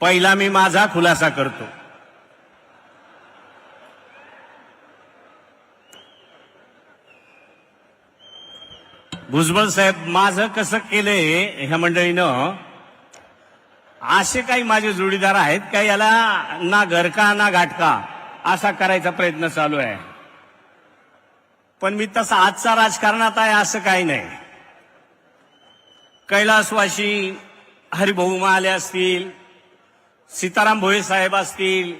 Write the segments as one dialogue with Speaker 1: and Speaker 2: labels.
Speaker 1: पहिला मी माझा खुलासा करतो. भुजबळ साहेब माझं कसं केलंय ह्या मंडळीनं असे काही माझे जोडीदार आहेत का याला ना घरका ना घाटका असा करायचा प्रयत्न चालू आहे. पण मी तसा आजचा राजकारणात आहे असं काही नाही. कैलासवाशी हरिभाऊ आले असतील सीताराम भोये साहेब असतील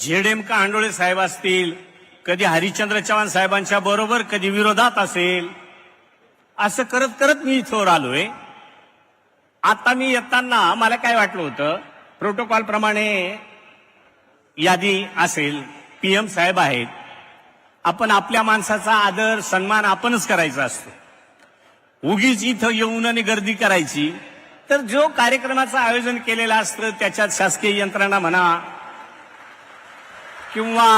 Speaker 1: झेडेम कांडोळे साहेब असतील कधी हरिश्चंद्र चव्हाण साहेबांच्या बरोबर कधी विरोधात असेल असं करत करत मी इथवर आलोय. आता मी येताना मला काय वाटलं होतं प्रोटोकॉल प्रमाणे यादी असेल पीएम साहेब आहेत आपण आपल्या माणसाचा आदर सन्मान आपणच करायचा असतो. उगीच इथं येऊन आणि गर्दी करायची तर जो कार्यक्रमाचं आयोजन केलेलं असतं त्याच्यात शासकीय यंत्रणा म्हणा किंवा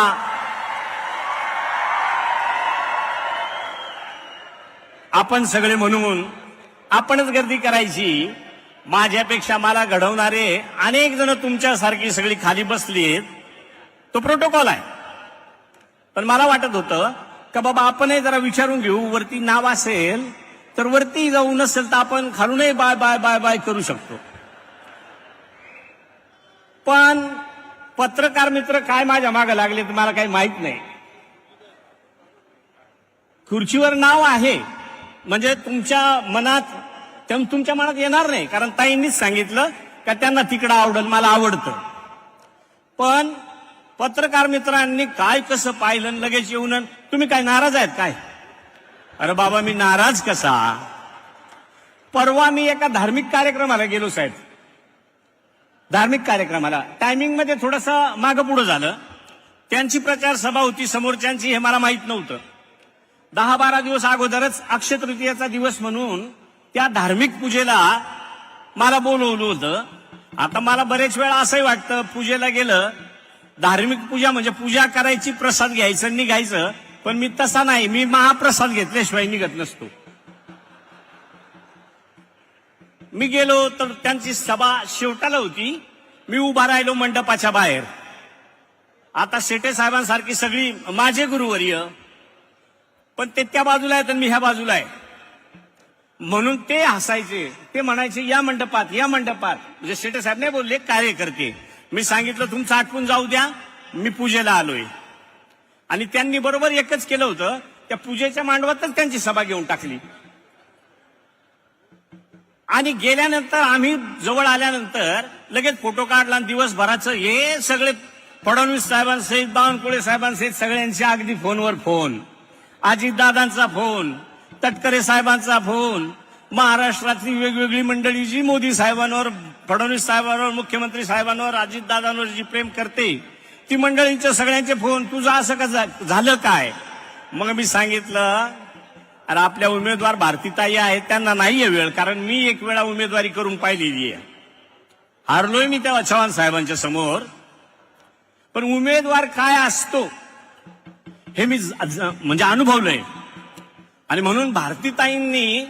Speaker 1: आपण सगळे म्हणून आपणच गर्दी करायची माझ्यापेक्षा मला घडवणारे अनेक जण तुमच्यासारखी सगळी खाली बसली आहेत तो प्रोटोकॉल आहे. पण मला वाटत होतं का बाबा आपणही जरा विचारून घेऊ वरती नाव असेल तर वरती जाऊ नसेल तर आपण खालूनही बाय बाय बाय बाय करू शकतो. पण पत्रकार मित्र काय माझ्या मागे लागले तर मला काही माहीत नाही. खुर्चीवर नाव आहे. म्हणजे तुमच्या मनात ते तुमच्या मनात येणार नाही कारण ताईंनीच सांगितलं का त्यांना तिकडं आवडल मला आवडतं. पण पत्रकार मित्रांनी काय कसं पाहिलं लगेच येऊन आणि तुम्ही काय नाराज आहेत काय? अरे बाबा मी नाराज कसा? परवा मी एका धार्मिक कार्यक्रमाला गेलो साहेब. धार्मिक कार्यक्रमाला. टायमिंगमध्ये थोडस मागं पुढं झालं. त्यांची प्रचार सभा होती समोरच्यांची हे मला माहीत नव्हतं. दहा बारा दिवस अगोदरच अक्षय तृतीयाचा दिवस म्हणून त्या धार्मिक पूजेला मला बोलवलं होतं. आता मला बरेच वेळा असंही वाटतं पूजेला गेलं. धार्मिक पूजा म्हणजे पूजा करायची प्रसाद घ्यायचं आणि निघायचं. पण मी तसा नाही. मी महाप्रसाद घेतल्याशिवाय निघत नसतो. मी गेलो तर त्यांची सभा शेवटाला होती. मी उभा राहिलो मंडपाच्या बाहेर. आता शेटे साहेबांसारखी सगळी माझे गुरुवर्य पण ते त्या बाजूला आहेत आणि मी ह्या बाजूला आहे. म्हणून ते हसायचे. ते म्हणायचे या मंडपात या मंडपात. म्हणजे शेटे साहेब नाही बोलले कार्यकर्ते. मी सांगितलं तुमचं आटपून जाऊ द्या. मी पूजेला आलोय. आणि त्यांनी बरोबर एकच केलं होतं त्या पूजेच्या मांडवातच त्यांची सभा घेऊन टाकली. आणि गेल्यानंतर आम्ही जवळ आल्यानंतर लगेच फोटो काढला आणि दिवसभराचं हे सगळे फडणवीस साहेबांसहित बावनकुळे साहेबांसहित सगळ्यांचे अगदी फोनवर फोन. अजितदादांचा फोन तटकरे साहेबांचा फोन महाराष्ट्रातली वेगवेगळी मंडळी जी मोदी साहेबांवर फडणवीस साहेबांवर मुख्यमंत्री साहेबांवर अजितदादांवर जी प्रेम करते ती मंडळींच्या सगळ्यांचे फोन तुझं असं का झा- झालं काय? मग मी सांगितलं अरे आपल्या उमेदवार भारतीताई आहेत त्यांना नाहीये वेळ कारण मी एक वेळा उमेदवारी करून पाहिलेली आहे. हारलोय मी तेव्हा चव्हाण साहेबांच्या समोर. पण उमेदवार काय असतो हे मी म्हणजे अनुभवलंय. आणि म्हणून भारतीताईंनी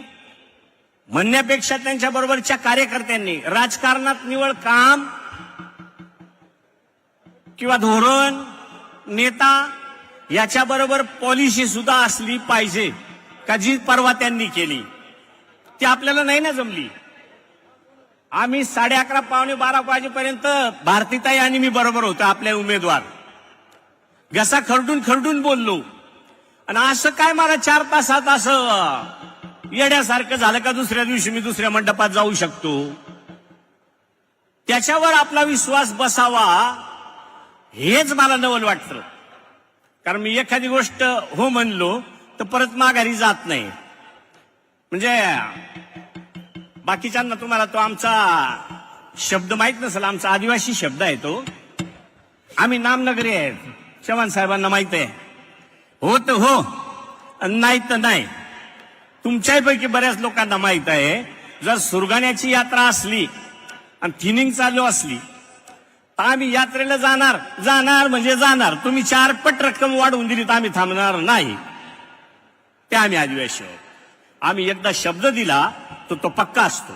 Speaker 1: म्हणण्यापेक्षा त्यांच्या बरोबरच्या कार्यकर्त्यांनी राजकारणात निवळ काम किंवा धोरण नेता याच्या बरोबर पॉलिसी सुद्धा असली पाहिजे का जी परवा त्यांनी केली. ती आपल्याला नाही ना जमली. आम्ही साडे अकरा पावणे बारा वाजेपर्यंत भारतीताई आणि मी बरोबर होतो आपले उमेदवार. घसा खरडून खरडून बोललो. आणि असं काय मला चार तासात असं येण्यासारखं झालं का दुसऱ्या दिवशी मी दुसऱ्या मंडपात जाऊ शकतो? त्याच्यावर आपला विश्वास बसावा. हेच मला नवल वाटतं. कारण मी एखादी गोष्ट हो म्हणलो तर परत माघारी जात नाही. म्हणजे बाकीच्यांना तुम्हाला तो आमचा शब्द माहीत नसेल आमचा आदिवासी शब्द आहे तो. आम्ही नामनगरी आहेत चव्हाण साहेबांना माहीत आहे. हो तर हो नाही तर नाही. तुमच्यापैकी बऱ्याच लोकांना माहीत आहे जर सुरगाण्याची यात्रा असली आणि थिनिंग चालू असली आम्ही यात्रेला जाणार. जाणार म्हणजे जाणार. तुम्ही चार पट रक्कम वाढवून दिली तर आम्ही थांबणार नाही. ते आम्ही आदिवासी आहोत. आम्ही एकदा शब्द दिला तर तो पक्का असतो.